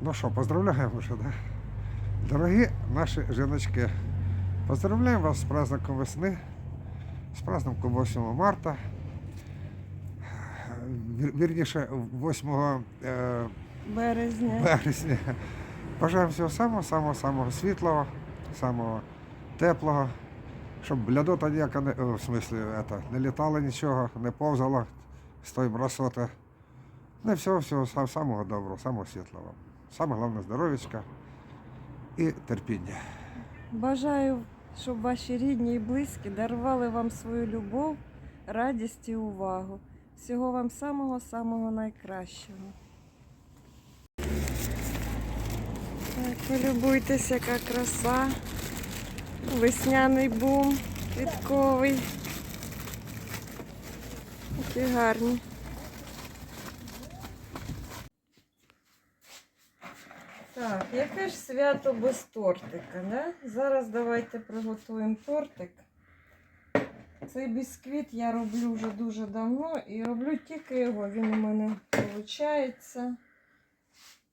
Ну що, поздравляємо вже, да? Дорогі наші жіночки, поздравляємо вас з праздником весни, з праздником 8 марта. Вірніше, 8 е, Березня. березня. Бажаємо всього самого, самого, самого світлого, самого теплого, щоб лядота ніяка не, в смислі, это, не літало нічого, не повзало з тої мрасоти. Не всього, всього сам- самого доброго, самого світлого. Саме головне здоров'ячка і терпіння. Бажаю, щоб ваші рідні і близькі дарували вам свою любов, радість і увагу. Всього вам самого-самого найкращого. Так, полюбуйтесь, яка краса. Весняний бум квітковий. Які гарні. Так, яке ж свято без тортика, да? Зараз давайте приготуємо тортик. Цей бісквіт я роблю вже дуже давно і роблю тільки його. Він у мене виходить.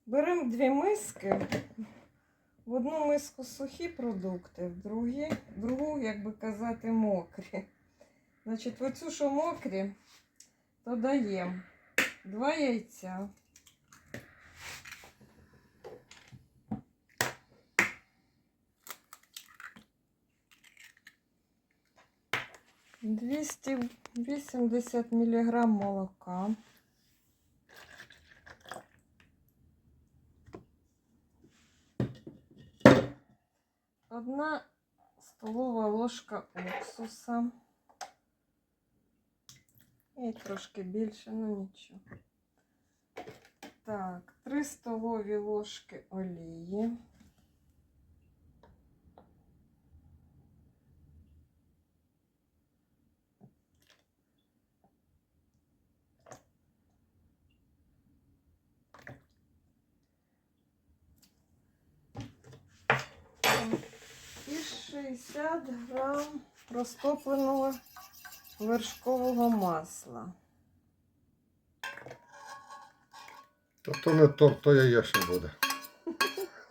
Беремо дві миски. В одну миску сухі продукти, в другі, в другу, як би казати, мокрі. Значить, в оцю, що мокрі, то даємо два яйця. 280 мг молока. Одна столова ложка уксуса. І трошки більше, ну нічого. Так, 3 столові ложки олії. І 60 грам розтопленого вершкового масла. То, то не торт, то яєчня буде.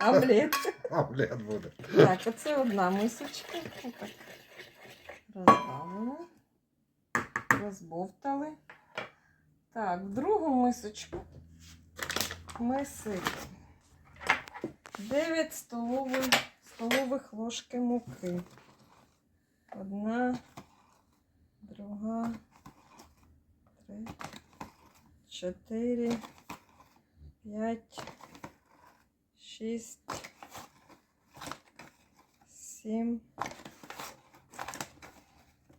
Омлет. Омлет буде. Так, оце одна мисочка. Отак. Розбавили. Розбовтали. Так, в другу мисочку ми сипемо 9 столових, столових ложки муки. Одна, друга, три, чотири, п'ять, шість, сім,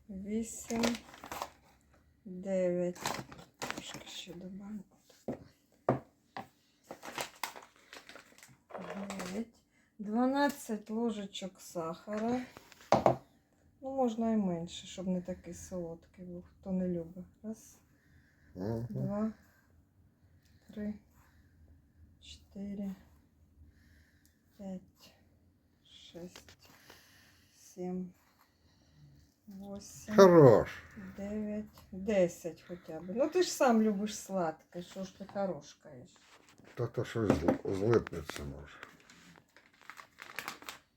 вісім, дев'ять. Трошки ще добавимо. 12 ложечок сахара. Ну, можна і менше, щоб не такий солодкий був, хто не любить. Раз, два, три, чотири, п'ять, шість, сім. 8, Хорош. 9, 10 хоча б. Ну ти ж сам любиш сладке, що ж ти хорошкаєш. Та то щось злипнеться може.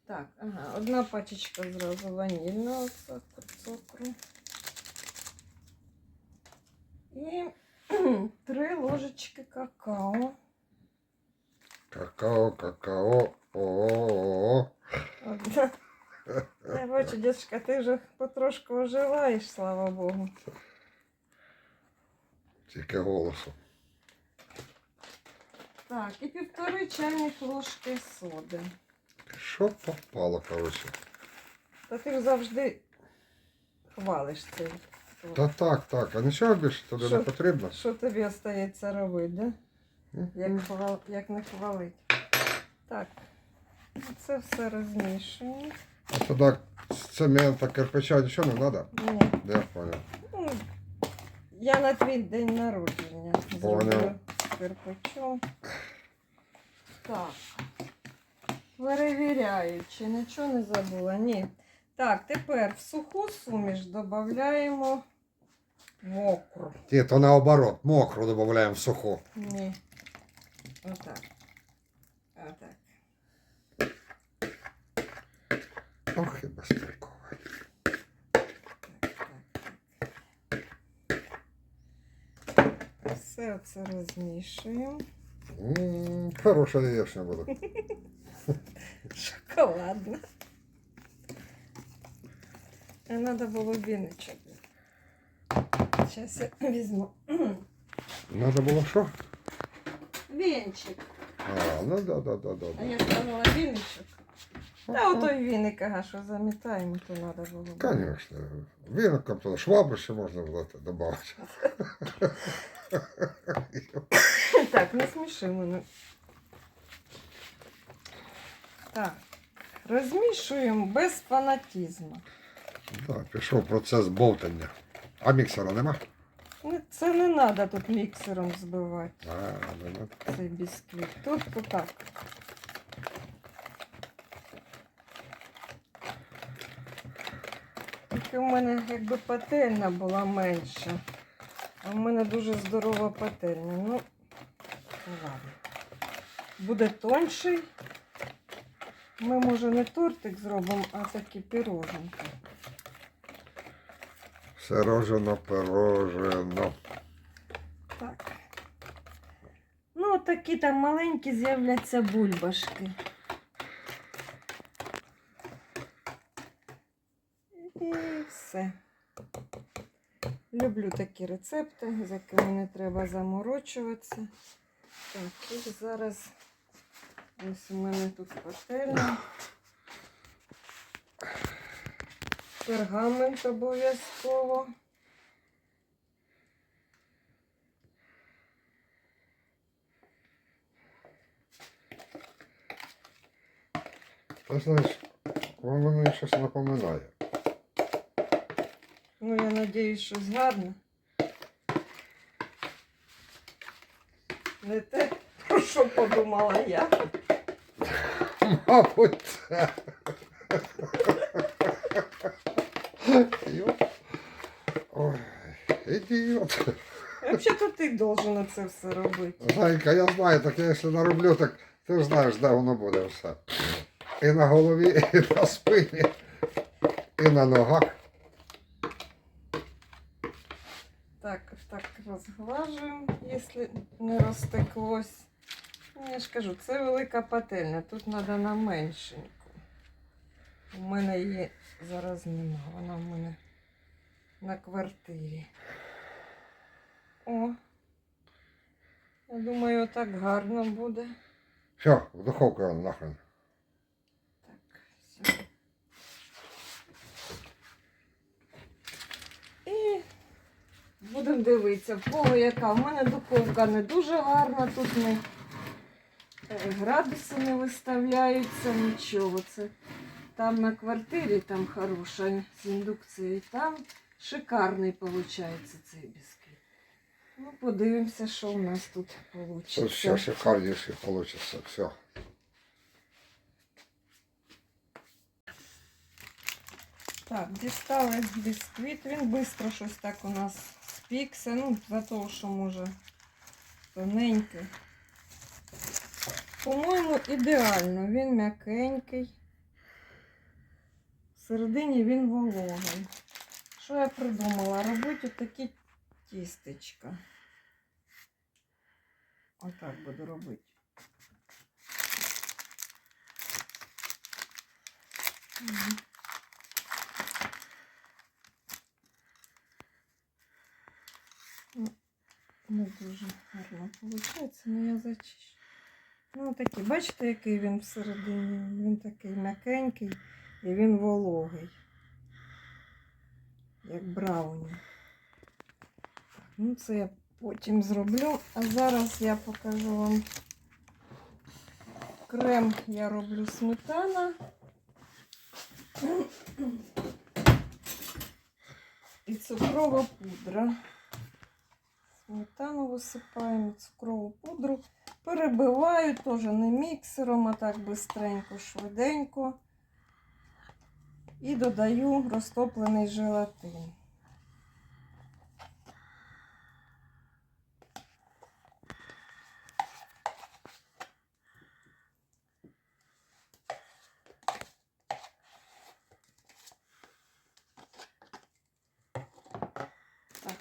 Так, ага, одна пачечка зразу ванільного цукру. цукру. І три ложечки какао. Какао, какао. О-о-о. Одна. Я бачу, дядька, ти вже потрошку оживаєш, слава Богу. Тільки голосом. Так, і півтори чайних ложки соди. Що попало, коротше? Та ти ж завжди хвалиш цей. Та так, так. А нічого більше туди не потрібно. Що тобі остається робити, да? Як, хвал... Як не хвалить. Так, це все розмішуємо. А туди з цемента, кирпича нічого не треба? Ні. Я понял. Ну, я на твій день народження Поняв. зроблю кирпичом. Так. Перевіряю, чи нічого не забула. Ні. Так, тепер в суху суміш додаємо мокру. Ні, то наоборот, мокру додаємо в суху. Ні. Отак. Отак. Ох, і так. Все це розмішуємо. М, Хороша яєчня буде. Шоколадно. А треба було віничок. Зараз я візьму. Надо було що? Вінчик. А, ну да, да, да, да. А я сказала віничок. Та ото й віник, ага, що замітаємо, то треба було. Конечно. Віником то швабри ще можна було додати. Так, не сміши мене. Так. Розмішуємо без фанатізму. Так, пішов процес бовтання. А міксера нема? Не- Це не треба тут міксером збивати. А, нема. цей бісквіт. Тут отак. Тільки в мене якби пательня була менша. А в мене дуже здорова пательня. Ну, ну ладно. Буде тонший. Ми, може, не тортик зробимо, а такі піроженки. Все рожено, пирожено. Так. Ну, такі там маленькі з'являться бульбашки. І все. Люблю такі рецепти, з якими не треба заморочуватися. Так, і зараз ось у мене тут пательня. Пергамент обов'язково. Ти знаєш, воно щось напоминає. Ну, я надіюсь, що гарно. Не те, про що подумала я. Мабуть, це. Ой, ідіот. Взагалі-то ти должен це все робити. Зайка, я знаю, так я якщо нароблю, так ти ж знаєш, де воно буде все. І на голові, і на спині, і на ногах. Так, так розглажуємо, якщо не розтеклось. Я ж кажу, це велика пательня, тут треба на меншеньку. У мене її зараз нема, вона в мене на квартирі. О, я думаю, так гарно буде. Все, в духовку нахрен. Так, все. І будемо дивитися, в кого яка. У мене духовка не дуже гарна, тут не е, градуси не виставляються, нічого. Це там на квартирі там хороша з індукцією, там шикарний виходить цей бісквіт. Ну, подивимося, що у нас тут вийде. Тут все шикарніше вийде, все. Так, дістали бісквіт. Він швидко щось так у нас спікся. Ну, за того, що може тоненький. По-моєму, ідеально. Він м'якенький. Всередині він вологий. Що я придумала? Робити отакі тістечка. Отак буду робити. Не дуже гарно виходить, але я зачищу. Ну, такий, бачите, який він всередині. Він такий м'якенький і він вологий. Як брауні. Ну це я потім зроблю. А зараз я покажу вам крем я роблю сметана. І цукрова пудра. Сметану висипаємо, цукрову пудру. Перебиваю теж не міксером, а так бистренько, швиденько. І додаю розтоплений желатин.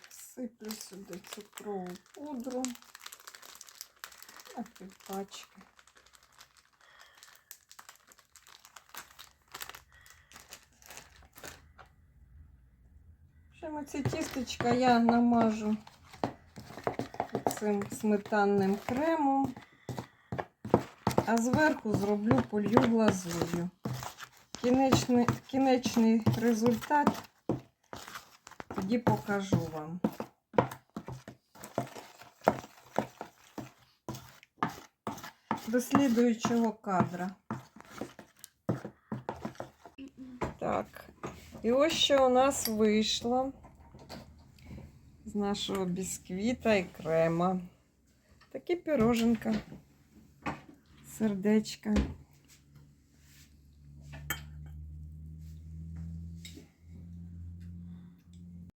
Сиплю сюди цукрову пудру. На півпачки. Ще ці тістечка я намажу цим сметанним кремом, а зверху зроблю полью глазур'ю. Кінечний, кінечний результат тоді покажу вам. До слідуючого кадра. Так. І ось що у нас вийшло з нашого бісквіта і крема. Такі піроженка, сердечка.